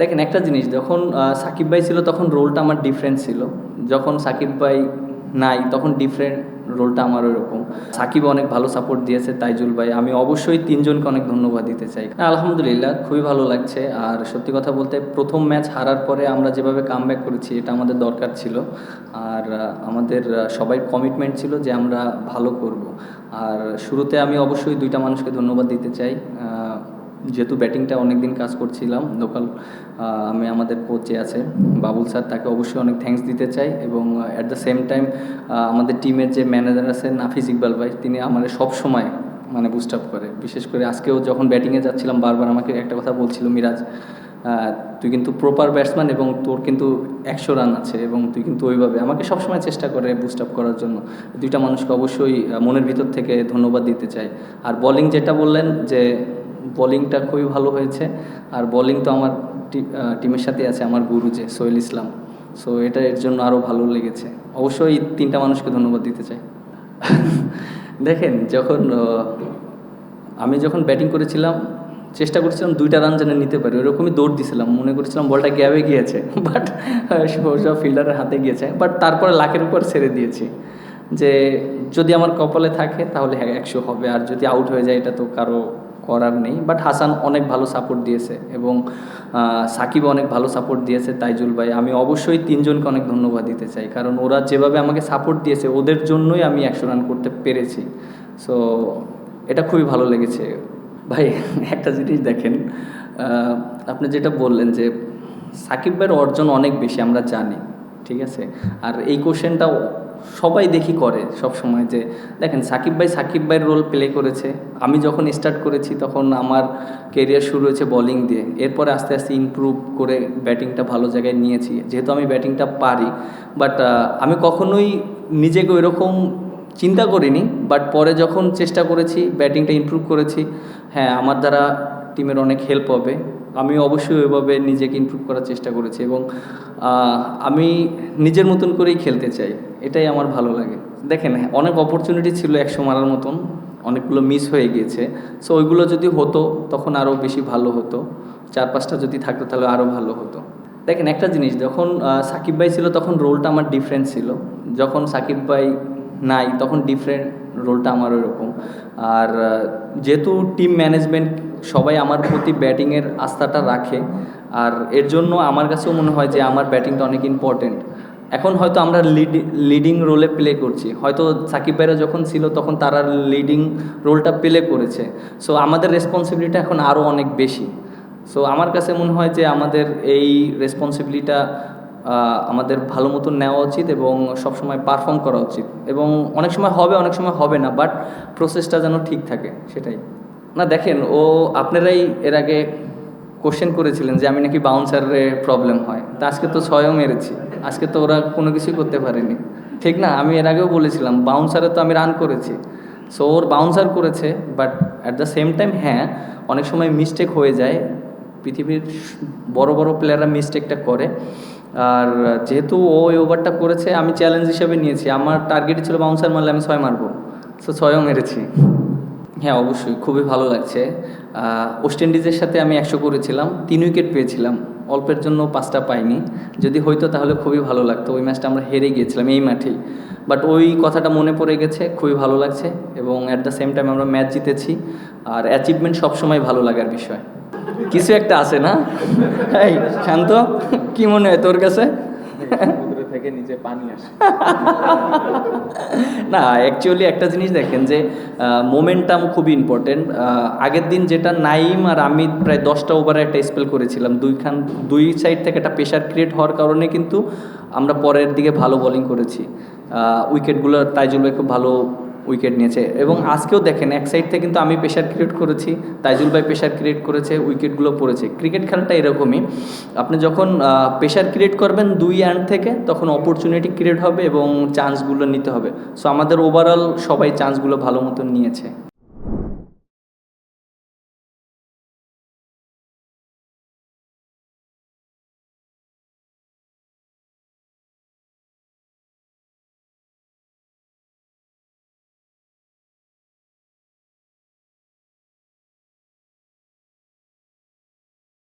দেখেন একটা জিনিস, যখন সাকিব ভাই ছিল তখন রোলটা আমার ডিফারেন্ট ছিল। যখন সাকিব ভাই নাই তখন ডিফারেন্ট রোলটা আমার ওরকম সাকিব অনেক ভালো সাপোর্ট দিয়েছে তাইজুল ভাই। আমি অবশ্যই তিনজনকে অনেক ধন্যবাদ দিতে চাই। আলহামদুলিল্লাহ, খুবই ভালো লাগছে। আর সত্যি কথা বলতে, প্রথম ম্যাচ হারার পরে আমরা যেভাবে কামব্যাক করেছি, এটা আমাদের দরকার ছিল। আর আমাদের সবাই কমিটমেন্ট ছিল যে আমরা ভালো করব। আর শুরুতে আমি অবশ্যই দুইটা মানুষকে ধন্যবাদ দিতে চাই। যেহেতু ব্যাটিংটা অনেক দিন কাজ করছিলাম লোকাল আমি আমাদের কোচে আছে, বাবুল স্যার, তাকে অবশ্যই অনেক থ্যাঙ্কস দিতে চাই এবং অ্যাট দ্য সেম টাইম আমাদের টিমের যে ম্যানেজার আছে নাফিস ইকবাল ভাই, তিনি আমাদের সব সময় মানে বুস্ট আপ করে। বিশেষ করে আজকেও যখন ব্যাটিংয়ে যাচ্ছিলাম, বারবার আমাকে একটা কথা বলছিল, মিরাজ তুই কিন্তু প্রপার ব্যাটসম্যান এবং তোর কিন্তু একশো রান আছে এবং তুই কিন্তু ওইভাবে আমাকে সবসময় চেষ্টা করে বুস্ট আপ করার জন্য। দুইটা মানুষকে অবশ্যই মনের ভিতর থেকে ধন্যবাদ দিতে চাই। আর বোলিং যেটা বললেন যে বোলিংটা খুবই ভালো হয়েছে। আর বোলিং তো আমার টিমের সাথে আছে, আমার গুরু যে, সোহেল ইসলাম। সো এটা এর জন্য আরও ভালো লেগেছে। অবশ্যই তিনটা মানুষকে ধন্যবাদ দিতে চাই। দেখেন, যখন আমি যখন ব্যাটিং করেছিলাম, চেষ্টা করছিলাম দুইটা রান যেন নিতে পারি। ওরকমই দৌড় দিছিলাম, মনে করছিলাম বলটা গ্যাবে গিয়েছে। বাট সোজা ফিল্ডারের হাতে গিয়েছে। বাট তারপরে লাখের উপর ছেড়ে দিয়েছি। যে, যদি আমার কপালে থাকে, তাহলে হ্যাঁ একশো হবে। আর যদি আউট হয়ে যায়, এটা তো কারও করার নেই বাট হাসান অনেক ভালো সাপোর্ট দিয়েছে এবং সাকিব অনেক ভালো সাপোর্ট দিয়েছে তাইজুল ভাই। আমি অবশ্যই তিনজনকে অনেক ধন্যবাদ দিতে চাই, কারণ ওরা যেভাবে আমাকে সাপোর্ট দিয়েছে, ওদের জন্যই আমি একশো রান করতে পেরেছি। সো এটা খুবই ভালো লেগেছে। ভাই, একটা জিনিস দেখেন আপনি যেটা বললেন যে সাকিব ভাইয়ের অর্জন অনেক বেশি আমরা জানি, ঠিক আছে? আর এই কোশ্চেনটাও সবাই দেখি করে সব সময় যে, দেখেন সাকিব ভাই সাকিব ভাইয়ের রোল প্লে করেছে। আমি যখন স্টার্ট করেছি তখন আমার কেরিয়ার শুরু হয়েছে বোলিং দিয়ে। এরপরে আস্তে আস্তে ইমপ্রুভ করে ব্যাটিংটা ভালো জায়গায় নিয়েছি। যেহেতু আমি ব্যাটিংটা পারি বাট আমি কখনোই নিজেকে ওইরকম চিন্তা করিনি বাট পরে যখন চেষ্টা করেছি ব্যাটিংটা ইমপ্রুভ করেছি হ্যাঁ আমার দ্বারা টিমের অনেক হেল্প হবে। আমি অবশ্যই ওইভাবে নিজেকে ইমপ্রুভ করার চেষ্টা করেছি এবং আমি নিজের মতন করেই খেলতে চাই। এটাই আমার ভালো লাগে। দেখেন, অনেক অপরচুনিটি ছিল একশো মারার মতন, অনেকগুলো মিস হয়ে গিয়েছে। সো ওইগুলো যদি হতো, তখন আরও বেশি ভালো হতো। চার পাঁচটা যদি থাকতো, তাহলে আরও ভালো হতো। দেখেন, একটা জিনিস, যখন সাকিব ভাই ছিল, তখন রোলটা আমার ডিফারেন্ট ছিল। যখন সাকিব ভাই নাই, তখন ডিফারেন্ট রোলটা আমার ওরকম আর যেহেতু টিম ম্যানেজমেন্ট সবাই আমার প্রতি ব্যাটিংয়ের আস্থাটা রাখে, আর এর জন্য আমার কাছেও মনে হয় যে আমার ব্যাটিংটা অনেক ইম্পর্টেন্ট এখন হয়তো আমরা লিড লিডিং রোলে প্লে করছি। হয়তো সাকিব ভাইরা যখন ছিল তখন তারা লিডিং রোলটা প্লে করেছে। সো আমাদের রেসপন্সিবিলিটি এখন আরও অনেক বেশি। সো আমার কাছে মনে হয় যে আমাদের এই রেসপন্সিবিলিটা আমাদের ভালো মতন নেওয়া উচিত এবং সবসময় পারফর্ম করা উচিত। এবং অনেক সময় হবে, অনেক সময় হবে না বাট প্রসেসটা যেন ঠিক থাকে, সেটাই। না, দেখেন, ও আপনারাই এর আগে কোশ্চেন করেছিলেন যে আমি নাকি বাউন্সারে প্রবলেম হয়। তা আজকে তো ছয়ও মেরেছি। আজকে তো ওরা কোনো কিছুই করতে পারেনি। ঠিক না? আমি এর আগেও বলেছিলাম বাউন্সারে তো আমি রান করেছি। সো ওর বাউন্সার করেছে but at the same time হ্যাঁ অনেক সময় মিস্টেক হয়ে যায়। পৃথিবীর বড় বড় প্লেয়াররা মিস্টেকটা করে। আর যেহেতু ও ওই ওভারটা করেছে, আমি চ্যালেঞ্জ হিসেবে নিয়েছি। আমার টার্গেট ছিল বাউন্সার মারলে আমি ছয় মারবো। সো ছয়ও মেরেছি। হ্যাঁ অবশ্যই। খুবই ভালো লাগছে। ওয়েস্ট ইন্ডিজের সাথে আমি একশো করেছিলাম। তিন উইকেট পেয়েছিলাম। অল্পের জন্য পাঁচটা পাইনি। যদি হইতো তাহলে খুবই ভালো লাগতো। ওই ম্যাচটা আমরা হেরে গিয়েছিলাম এই মাঠেই। বাট ওই কথাটা মনে পড়ে গেছে। খুবই ভালো লাগছে। এবং অ্যাট দ্য সেম টাইম আমরা ম্যাচ জিতেছি। আর অ্যাচিভমেন্ট সবসময় ভালো লাগার বিষয়। কিছু একটা আছে না? এই শান্ত কি মনে হয় তোর কাছে? থেকে পানি আসে। না অ্যাকচুয়ালি একটা জিনিস দেখেন যে মোমেন্টাম খুবই ইম্পর্টেন্ট আগের দিন যেটা নাইম আর আমি প্রায় দশটা ওভারে একটা স্পেল করেছিলাম। দুইখান দুই সাইড থেকে একটা প্রেশার ক্রিয়েট হওয়ার কারণে কিন্তু আমরা পরের দিকে ভালো বোলিং করেছি। উইকেটগুলো তাইজুল ভাই খুব ভালো উইকেট নিয়েছে। এবং আজকেও দেখেন, এক সাইড থেকে কিন্তু আমি প্রেশার ক্রিয়েট করেছি, তাইজুল ভাই প্রেশার ক্রিয়েট করেছে উইকেটগুলো পড়েছে। ক্রিকেট খেলাটা এরকমই, আপনি যখন প্রেশার ক্রিয়েট করবেন দুই অ্যান্ড থেকে, তখন অপরচুনিটি ক্রিয়েট হবে এবং চান্সগুলো নিতে হবে। সো আমাদের ওভারঅল সবাই চান্সগুলো ভালো মতন নিয়েছে।